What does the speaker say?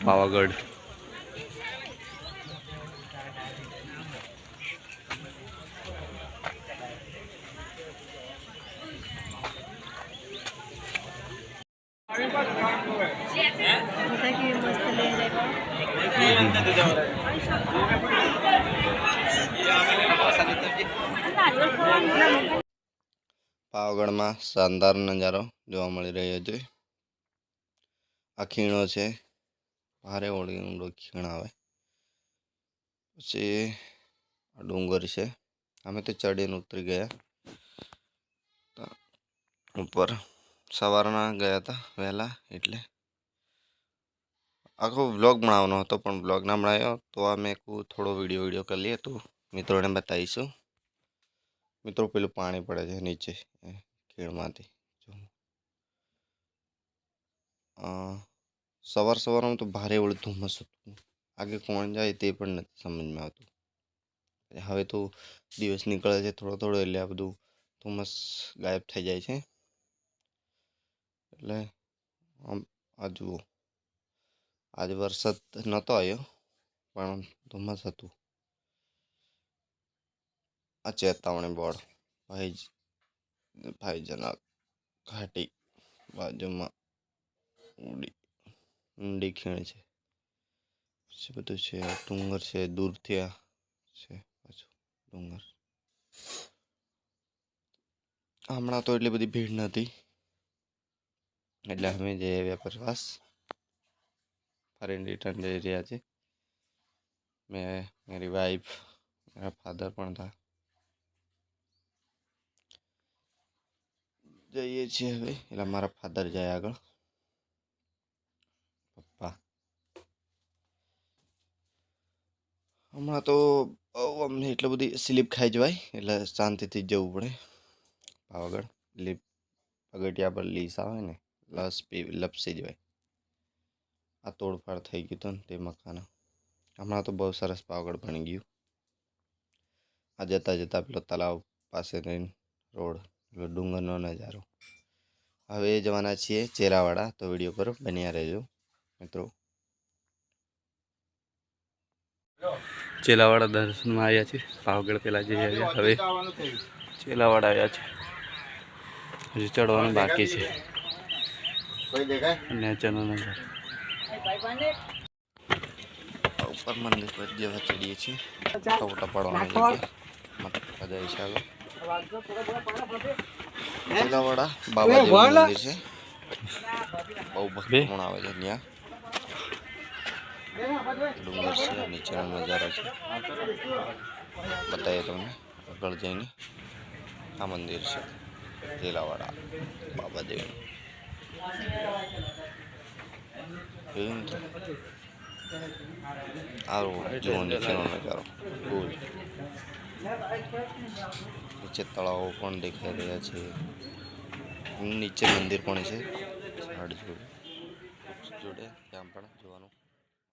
પાવાગઢ. પાવાગઢમાં શાનદાર નજારો જોવા મળી રહ્યો છે. આ ખીણો છે ભારે ઓળી ઊંડો ખીણ આવે. પછી આ ડુંગર છે. અમે તો ચડીને ઉતરી ગયા. ઉપર સવારના ગયા હતા વહેલા એટલે. આખો બ્લોગ બનાવવાનો હતો પણ બ્લોગ ના બનાવ્યો તો અમે થોડો વીડિયો વીડિયો કરી લઈએ તો મિત્રોને બતાવીશું. મિત્રો, પેલું પાણી પડે છે નીચે ખીણમાંથી જો. સવાર સવારમાં તો ભારે એવું ધુમ્મસ હતું. આગે કોણ જાય તે પણ નથી સમજમાં આવતું. હવે તો દિવસ નીકળે છે થોડો થોડો એટલે આ બધું ધુમ્મસ ગાયબ થઈ જાય છે. એટલે આમ આ જુઓ. આજે વરસાદ નહોતો આવ્યો પણ ધુમ્મસ હતું. આ ચેતવણી બોર્ડ ભાઈ ભાઈ જના ઘાટી બાજુમાં ઊંડી ઊંડી ખીણ છે. પછી બધું છે, ડુંગર છે, દૂર થયા છે પાછું ડુંગર. હમણાં તો એટલી બધી ભીડ નથી એટલે અમે જે વ્યાપારવાસ ફરીને રિટર્ન જઈ રહ્યા છે મેં, મારી વાઈફ મારા ફાધર પણ હતા. જઈએ છીએ હવે. એટલે મારા ફાધર જાય આગળ. હમણાં તો બહુ અમને એટલી બધી સ્લીપ ખાઈ જવાય, એટલે શાંતિથી જ જવું પડે. પાવાગઢ લીપ પગથિયા પર લીસ આવે ને, લસ પી, લપસી જવાય. આ તોડફાડ થઈ ગયું હતું ને તે મકાન. હમણાં તો બહુ સરસ પાવાગઢ બની ગયું. આ જતાં જતાં પેલો તલાવ પાસે રહીને રોડ પેલો ડુંગરનો નજારો. હવે જવાના છીએ ચેરાવાડા, તો વીડિયો પર બન્યા રહેજો, મિત્રો. ચેલાવાડા દર્શનમાં આવ્યા છે પાવાગઢ પેલા જઈ આવ્યા. હવે ચેલાવાડા આવ્યા છે. હજુ ચડવાનું બાકી છે. ઉપર મંદિર પર જેવા ચડીએ છીએ. ફોટા પાડવાની જાય છે ચેલાવાડા બાબા મંદિર છે. બહુ ભક્ત આવે છે ત્યાં. ડુંગર છે નીચેનો નજારો છે બતાવીએ તમને, આગળ જઈને આ મંદિર છે ચેલાવાડા બાબાદેવનું જોયું ને તમે? જુઓ નીચેનો નજારો. ફૂલ નીચે તળાવો પણ દેખાઈ રહ્યા છે. નીચે મંદિર પણ છે. ઝાડ જોડે. જોડે ત્યાં પણ જોવાનું